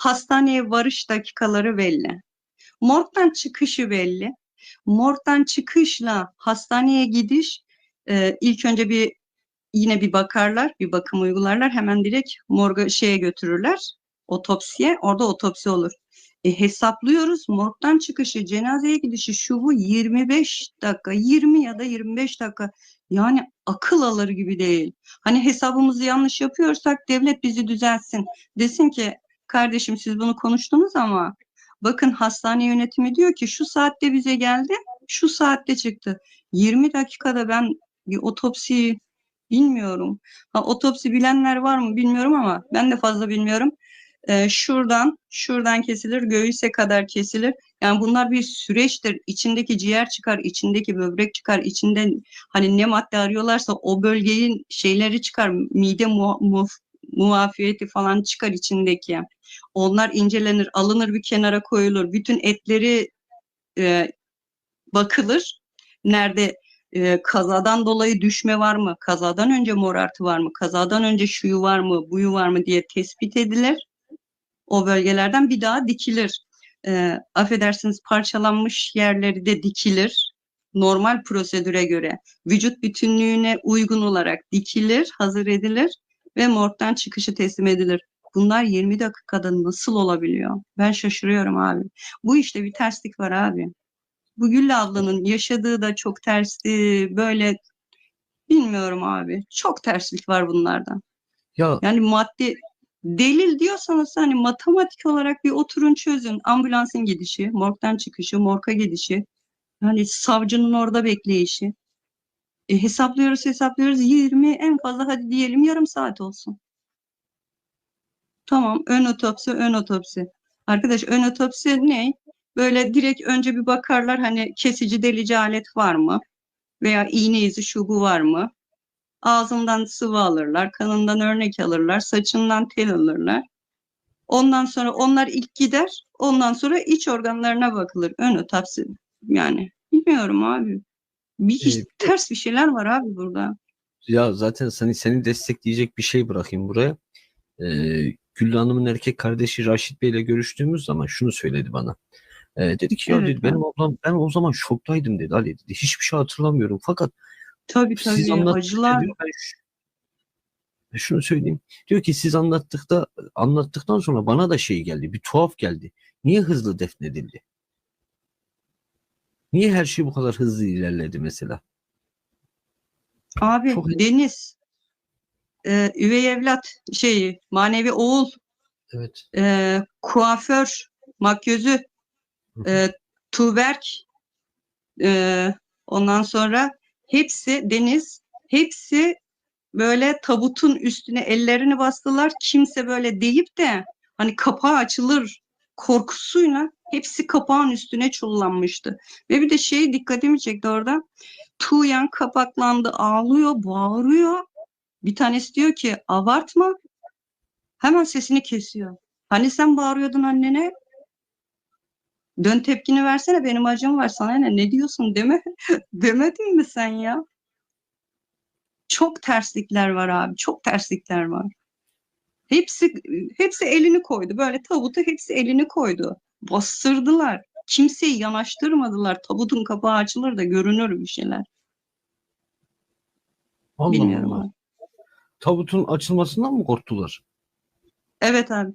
Hastaneye varış dakikaları belli. Morgdan çıkışı belli. Morgdan çıkışla hastaneye gidiş e, ilk önce bir yine bir bakarlar, bir bakım uygularlar. Hemen direkt morga şeye götürürler. Otopsiye. Orada otopsi olur. E, hesaplıyoruz. Morgdan çıkışı, cenazeye gidişi şu bu 25 dakika, 20 ya da 25 dakika. Yani akıl alır gibi değil. Hani hesabımızı yanlış yapıyorsak devlet bizi düzeltsin. Desin ki kardeşim siz bunu konuştunuz ama bakın hastane yönetimi diyor ki şu saatte bize geldi, şu saatte çıktı. 20 dakikada ben bir otopsiyi bilmiyorum. Ha, otopsi bilenler var mı bilmiyorum ama ben de fazla bilmiyorum. Ee, şuradan, şuradan kesilir, göğüse kadar kesilir. Yani bunlar bir süreçtir. İçindeki ciğer çıkar, içindeki böbrek çıkar, içinde hani ne madde arıyorlarsa o bölgenin şeyleri çıkar. Mide mu, mu, muafiyeti falan çıkar içindeki. Onlar incelenir, alınır bir kenara koyulur. Bütün etleri e, bakılır. Nerede e, kazadan dolayı düşme var mı? Kazadan önce morartı var mı? Kazadan önce şuyu var mı? Buyu var mı diye tespit edilir. O bölgelerden bir daha dikilir. E, affedersiniz parçalanmış yerleri de dikilir. Normal prosedüre göre vücut bütünlüğüne uygun olarak dikilir, hazır edilir ve morgdan çıkışı teslim edilir. Bunlar 20 dakikada nasıl olabiliyor? Ben şaşırıyorum abi. Bu işte bir terslik var abi. Bu Güllü ablanın yaşadığı da çok tersti. Böyle bilmiyorum abi. Çok terslik var bunlardan. Ya Yani maddi delil diyorsanız hani matematik olarak bir oturun çözün. Ambulansın gidişi, morgdan çıkışı, morga gidişi. Yani savcının orada bekleyişi. E, hesaplıyoruz hesaplıyoruz 20 en fazla hadi diyelim yarım saat olsun. Tamam ön otopsi ön otopsi. Arkadaş ön otopsi ne? Böyle direkt önce bir bakarlar hani kesici delici alet var mı? Veya iğne izi şu bu var mı? Ağzından sıvı alırlar, kanından örnek alırlar, saçından tel alırlar. Ondan sonra onlar ilk gider, ondan sonra iç organlarına bakılır. Ön otopsi yani. Bilmiyorum abi. Bir hiç Ee, ters bir şeyler var abi burada. ya zaten seni seni destekleyecek bir şey bırakayım buraya. Ee, Güllü Hanım'ın erkek kardeşi Raşit Bey ile görüştüğümüz zaman şunu söyledi bana. Ee, dedi ki ya Evet, dedi benim ablam ben o zaman şoktaydım dedi Ali dedi. Hiçbir şey hatırlamıyorum fakat Tabii siz tabii anlattıkça acılar. diyor, ben şunu söyleyeyim. Diyor ki siz anlattıkta anlattıktan sonra bana da şey geldi. Bir tuhaf geldi. Niye hızlı defnedildi? Niye her şey bu kadar hızlı ilerledi mesela? Abi Çok- Deniz, e, üvey evlat şeyi, manevi oğul, Evet. e, kuaför, makyözü, e, Tuğberk, e, ondan sonra hepsi Deniz, hepsi böyle tabutun üstüne ellerini bastılar. Kimse böyle deyip de hani kapağı açılır korkusuyla hepsi kapağın üstüne çullanmıştı. Ve bir de şey dikkatimi çekti orada. Tuğyan kapaklandı, ağlıyor, bağırıyor. Bir tanesi diyor ki abartma. Hemen sesini kesiyor. Hani sen bağırıyordun annene? Dön tepkini versene benim acım var sana ne ne diyorsun deme demedin mi sen ya? Çok terslikler var abi. Çok terslikler var. Hepsi hepsi elini koydu. Böyle tabuta hepsi elini koydu. Bastırdılar. Kimseyi yanaştırmadılar. Tabutun kapağı açılır da görünür bir şeyler. Allah Bilmiyorum Allah. abi. Tabutun açılmasından mı korktular? Evet abi.